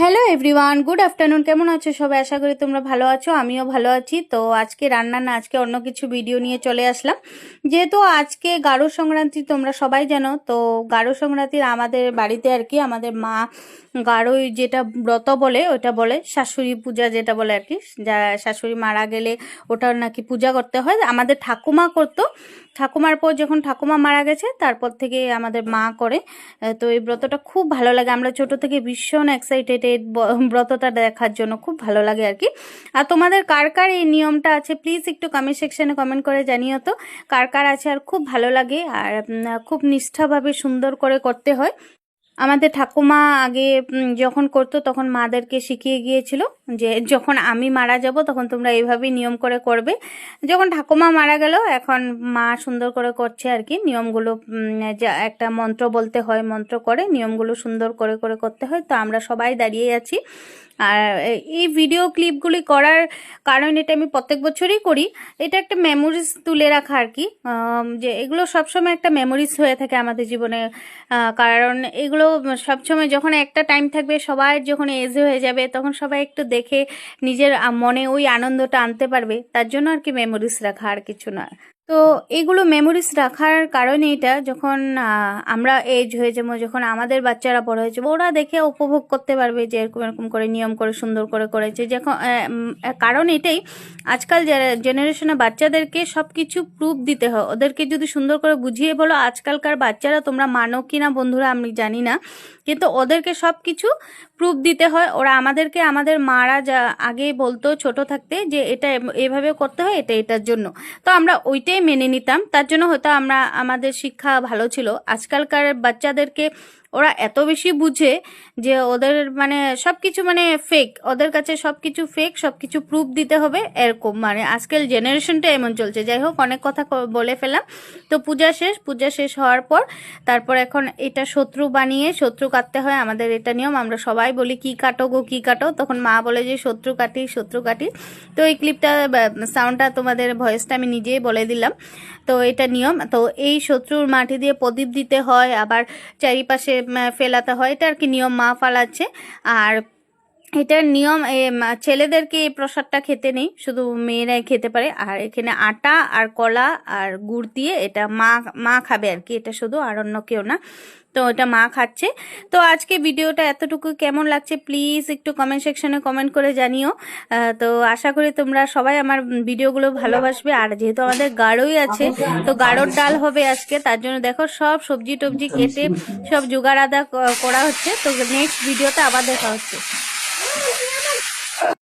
Hello everyone good afternoon কেমন আছো সবাই? আশা করি তোমরা ভালো আছো, আমিও ভালো আছি। তো আজকে রান্না না, আজকে অন্য কিছু ভিডিও নিয়ে চলে আসলাম। যেহেতু আজকে গাঢ় সংক্রান্তি, তোমরা সবাই জানো, তো গাঢ় সংক্রান্তির আমাদের বাড়িতে আর কি, আমাদের মা গাঢ়ই যেটা ব্রত বলে, ওটা বলে শাশুড়ি পূজা যেটা বলে আর কি। যা শাশুড়ি মারা গেলে ওটার নাকি পূজা করতে হয়। আমাদের ঠাকুমা করতো ঠাকুমার পর যখন ঠাকুমা মারা গেছে, তারপর থেকে আমাদের মা করে। তো এই ব্রতটা খুব ভালো লাগে। আমরা ছোট থেকে ভীষণ এক্সাইটেড ব্রতটা দেখার জন্য খুব ভালো লাগে আর কি। আর তোমাদের কার কার এই নিয়মটা আছে প্লিজ একটু কমেন্ট সেকশনে কমেন্ট করে জানিও তো। কার কার আছে আর খুব ভালো লাগে আর খুব নিষ্ঠাভাবে সুন্দর করে করতে হয়। আমাদের ঠাকুমা আগে যখন করতো তখন মাদেরকে শিখিয়ে গিয়েছিল যে যখন আমি মারা যাব তখন তোমরা এইভাবেই নিয়ম করে করবে। যখন ঠাকুমা মারা গেল, এখন মা সুন্দর করে করছে আর কি। নিয়মগুলো একটা মন্ত্র বলতে হয়, মন্ত্র করে নিয়মগুলো সুন্দর করে করে করতে হয়। তো আমরা সবাই দাঁড়িয়ে আছি। আর এই ভিডিও ক্লিপগুলি করার কারণ এটা আমি প্রত্যেক বছরই করি। এটা একটা মেমোরিজ তুলে রাখা আর কি। যে এগুলো সবসময় একটা মেমোরিজ হয়ে থাকে আমাদের জীবনে। কারণ এগুলো সবসময় যখন একটা টাইম থাকবে সবার যখন এজ হয়ে যাবে, তখন সবাই একটু দেখে নিজের মনে ওই আনন্দটা আনতে পারবে। তার জন্য আর কি মেমোরিজ রাখা আর কিছু না। তো এগুলো মেমোরিজ রাখার কারণে এটা যখন আমরা এজ হয়ে যাব, যখন আমাদের বাচ্চারা বড় হয়ে যাব, ওরা দেখে উপভোগ করতে পারবে যে এরকম এরকম করে, নিয়ম করে, সুন্দর করে করেছে। যখন কারণ এটাই, আজকাল জেনারেশনে বাচ্চাদেরকে সব কিছু প্রুফ দিতে হয়। ওদেরকে যদি সুন্দর করে বুঝিয়ে বলো, আজকালকার বাচ্চারা তোমরা মানো কি না বন্ধুরা আমি জানি না, কিন্তু ওদেরকে সব কিছু প্রুফ দিতে হয়। ওরা আমাদেরকে, আমাদের মারা যা, আগে বলতো ছোট থাকতে যে এটা এভাবে করতে হয়, এটা এটার জন্য। তো আমরা ওইটাই মেনে নিতাম। তার জন্য হয়তো আমরা আমাদের শিক্ষা ভালো ছিল। আজকালকার বাচ্চাদেরকে ওরা এত বেশি বুঝে যে ওদের মানে সব কিছু মানে ফেক ওদের কাছে সব কিছু ফেক সব কিছু প্রুফ দিতে হবে এরকম। মানে আজকাল জেনারেশনটা এমন চলছে। যাই হোক, অনেক কথা বলে ফেলাম তো পূজা শেষ পূজা শেষ হওয়ার পর তারপর এখন এটা শত্রু বানিয়ে, শত্রু কাটতে হয় আমাদের এটা নিয়ম। আমরা সবাই বলি, কি কাটো গো, কি কাটো? তখন মা বলে যে, শত্রু কাটি শত্রু কাটি। তো এই ক্লিপটা সাউন্ডটা তোমাদের ভয়েসটা আমি নিজেই বলে দিলাম। তো এটা নিয়ম। তো এই শত্রুর মাটি দিয়ে প্রদীপ দিতে হয়। আবার চারিপাশে ফেলাতে হয়। এটা আর কি নিয়ম মা ফালাচ্ছে। আর এটার নিয়ম ছেলেদেরকে এই প্রসাদটা খেতে নেই, শুধু মেয়েরাই খেতে পারে। আর এখানে আটা আর কলা আর গুড় দিয়ে এটা মা মা খাবে আর কি, এটা শুধু আর অন্য কেউ না। তো এটা মা খাচ্ছে। তো আজকে ভিডিওটা এতটুকু। কেমন লাগছে প্লিজ একটু কমেন্ট সেকশনে কমেন্ট করে জানিও। তো আশা করি তোমরা সবাই আমার ভিডিওগুলো ভালোবাসবে। আর যেহেতু আমাদের গাঢ়ই আছে, তো গাঢ়র ডাল হবে আজকে। তার জন্য দেখো সব সবজি টবজি কেটে সব জোগাড় আদা করা হচ্ছে। তো নেক্সট ভিডিওতে আবার দেখা হচ্ছে।